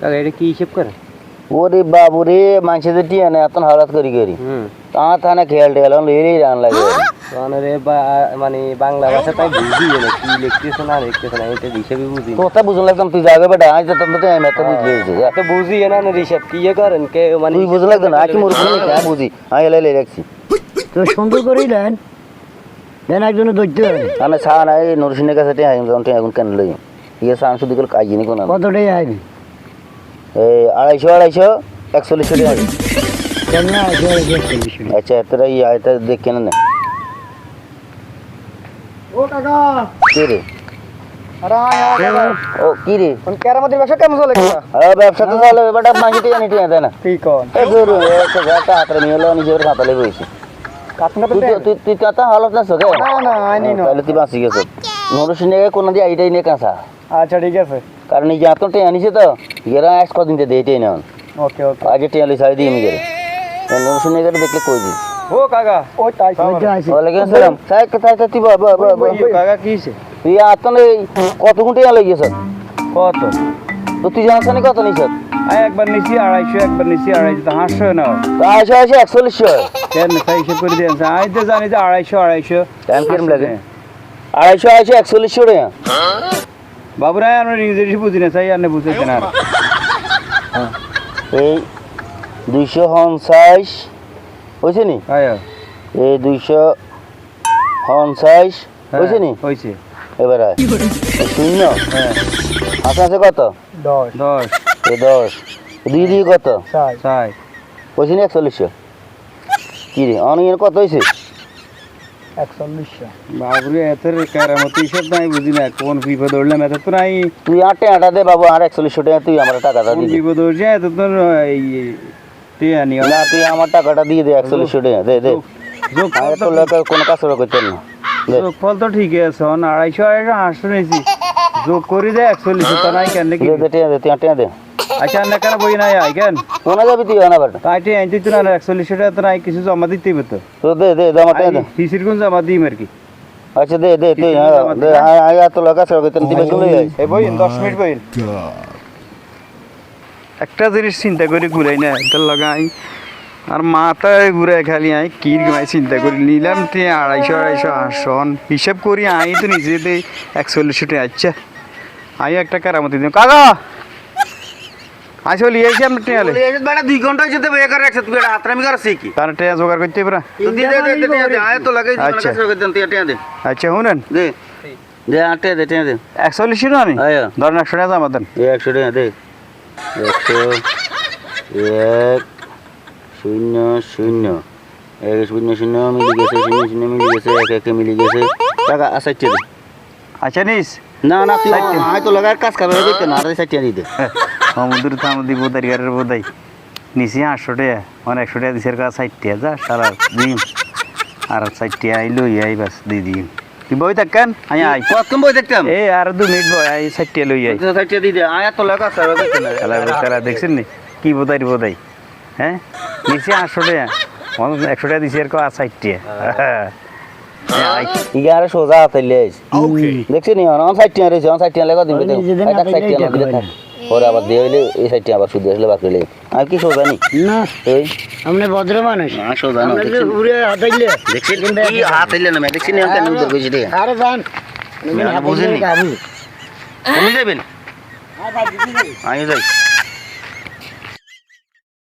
কাকা এটা কি হিসেব করে? ওরে বাবু রে মানুষের টিয়া না এত হালাত করি করি। তা থানা খেয়াল টেয়াল লেরেই রান লাগে। রে বা- মানে বাংলা ভাষা তাই বুঝি না কি লিখতেছে না লিখতেছে না এটা হিসেবে বুঝি না। তোতা বুঝুন লাগতাম তুই যাবে বেটা আজ তো তো আমি এত বুঝলি হয়েছে যা। তো বুঝি না না হিসাব কি ইয়ে করেন কে মানে তুই বুঝুন লাগতো না আকি মুরুখ নেই হ্যাঁ বুঝি। আমি এলাই লাই রাখছি তো সুন্দর করেই দেন। দেন একজনে ধরতে হবে আমি চা নাই নরসিংহের কাছে টিয়া যখন টিয়া এখন কেন লই? ইয়ে চান শুধু করে কাজ জিনি কোনো কতটাই আইবি এই আড়াইশো আড়াইশো একচল্লিশশো টাকা। আচ্ছা এতটা ইয়ে এটা দেখ কেন না। ও কাকা। কি রে? আরে ও কি রে? কেরামতির ব্যবসা কেমন চলে আরে ব্যবসা তো চলে বেটা মাঝে টিয়া নি টিয়া দেয় না? ঠিক কন। এ দূর একটা একটা হাতের নিয়ে এলো নিজের খাতা লেগে তুই তুই তুই হালত না সকে না না আইনি না। তাহলে তুই বাঁচি গেছ। নরসিংহে কোনো দিয়ে আইটাই নিয়ে কাঁচা? আচ্ছা ঠিক আছে। কারণ এই যে এত টিয়া নিছে তো এরা আজ কদিন দিয়ে এটাই নেন ওকে ওকে। আজ টিয়া লই সারি দিয়ে আমি গেলে নরসিংহে গেলে দেখলে কই দিই ও কাকা। ওই তাই আছে ওয়ালাইকুম আসসালাম। সাহেব কোথায় তুই বাবা বাবা কাকা কি হইছে? তুই আর তো নেই কত গুণ টিয়া লই গেছ কত? তো তুই জানাস না কত নিছ? আই একবার নিছি আড়াইশো একবার নিছি আড়াইশো তো হাঁসশো না তো আইসো আইসো একচল্লিশশো। কেন তাই হিসেব করে দিয়েছে? আই তো জানি যে আড়াইশো আড়াইশো। টাইম কিরম লাগে? আড়াইশো আইসো একচল্লিশশো টাকা বাবুরা আমরা নিজেরই বুঝি না চাই আর বুঝেছেন আর। এই দুইশো পঞ্চাশ হয়েছে নি? এই দুইশো পঞ্চাশ হয়েছে নি? হয়েছে এবার শূন্য? হ্যাঁ। আছে আছে কত? দশ। দশ। এই দশ। দুই দুই কত? চাই চাই হয়েছে নি একচল্লিশশো? কি রে অনেক কত হয়েছে একচল্লিশশো। বাবুরে এতের কেরামতি হিসাব নাই বুঝি না কোন বিপদ উঠলাম এত তো নাই। তুই আটে আটা দে বাবু আর একচল্লিশশো টাকা তুই আমার টাকাটা কোন দিয়ে দে। বিপদ উঠছে এত তো এই না তুই আমার টাকাটা দিয়ে দে একচল্লিশশো টাকা দে দে। আমি তো লোক কোনো কাজ করতেন না। ফল তো ঠিকই আছে আড়াইশো আড়াইশো হাঁসশো নিয়েছি। যোগ করি দে একচল্লিশ তো নাই কেন দে দে টিয়া দে দে। আচ্ছা না কেন বই নাই আই কেন? কোনা যাবি তুই না বেটা। তাই টিয়া আনতে তো না একচল্লিশশো টাকা তো নাই কিছু জমা দিতেই হতো তো। দে দে দে টিয়া দে। কোন জমা দিই আর কি। আচ্ছা দে দে তুই হ্যাঁ দে আয় করতেন তুই বেশি লই আয়। এই বইন দশ মিনিট বইন একটা জিনিস চিন্তা করে ঘুরাই না এটা লাগাই আর মাথায় ঘুরাই খালি আই কি চিন্তা করি। নিলাম তে আড়াইশো আড়াইশো আসন হিসাব করি আই তো নিজেতে একচল্লিশশো টাকা আচ্ছা। আই একটা কারামতি দিন কাকা! আই চলি এসে আমরা টেয়ালে বেটা দুই ঘণ্টা হয়েছে তো বেকার রাখছে তুই বেটা হাতরামি করছিস কি? তার টেয়া জোগাড় করতে পারা তো দে দে দে দে আয় তো লাগাই আচ্ছা। কাছে করতেন তুই টিয়া দে। আচ্ছা শুনেন। দে। দে আটে দে টিয়া দে। একচল্লিশশো না নি আয়। ধরেন একশো টাকা জমা দেন। এই একশো টাকা দে। একশো এক শূন্য শূন্য। এক শূন্য শূন্য মিলি গেছে শূন্য শূন্য মিলি গেছে এক একে মিলি গেছে। টাকা সাইটে দে। আচ্ছা নিস। না না তুই ষাটটা। আয় তো লাগার কাজ করবে দেখতে না আর সাইটে দিয়ে দে সমুদ্র তামুদ্রি বোধারি গাড়ির বোধাই নিচে আটশো টাকা। মানে একশো টাকা দিছে কাজ ষাট টাকা যা সারা দিন। আর ষাট টাকা আইলো আই বাস দিয়ে দিন। তুই বই থাকেন আই আই কতক্ষণ বই দেখতাম এই আর দু মিনিট বই আই ষাট টাকা লই আই সাইটে দিয়ে দে। আয় তো লাগা করবে খেলা খেলা দেখছেন নি? কি বোধাই বোধাই? হ্যাঁ? নিচে আটশো টাকা। একশো টাকা দিছে আর কাজ ষাট টাকা। সোজা হাতে লেজ দেখছি নি? অন রয়েছে লাগা লেগে না ওরে আবার দিয়ে হইলে এই সাইডটি আবার শুধু আসলে বাকি হইলে। আর কি সোজা নি? না এই। আপনি ভদ্র মানুষ। না সোজা না দেখছেন যে হাত ঘুরে দেখছেন দেখছি কি হাত হইলে না দেখছেন নি কেন উদ্ধার কইছি দে আরে যান না, বুঝিনি। তুমি যাবেন? আমি যাই।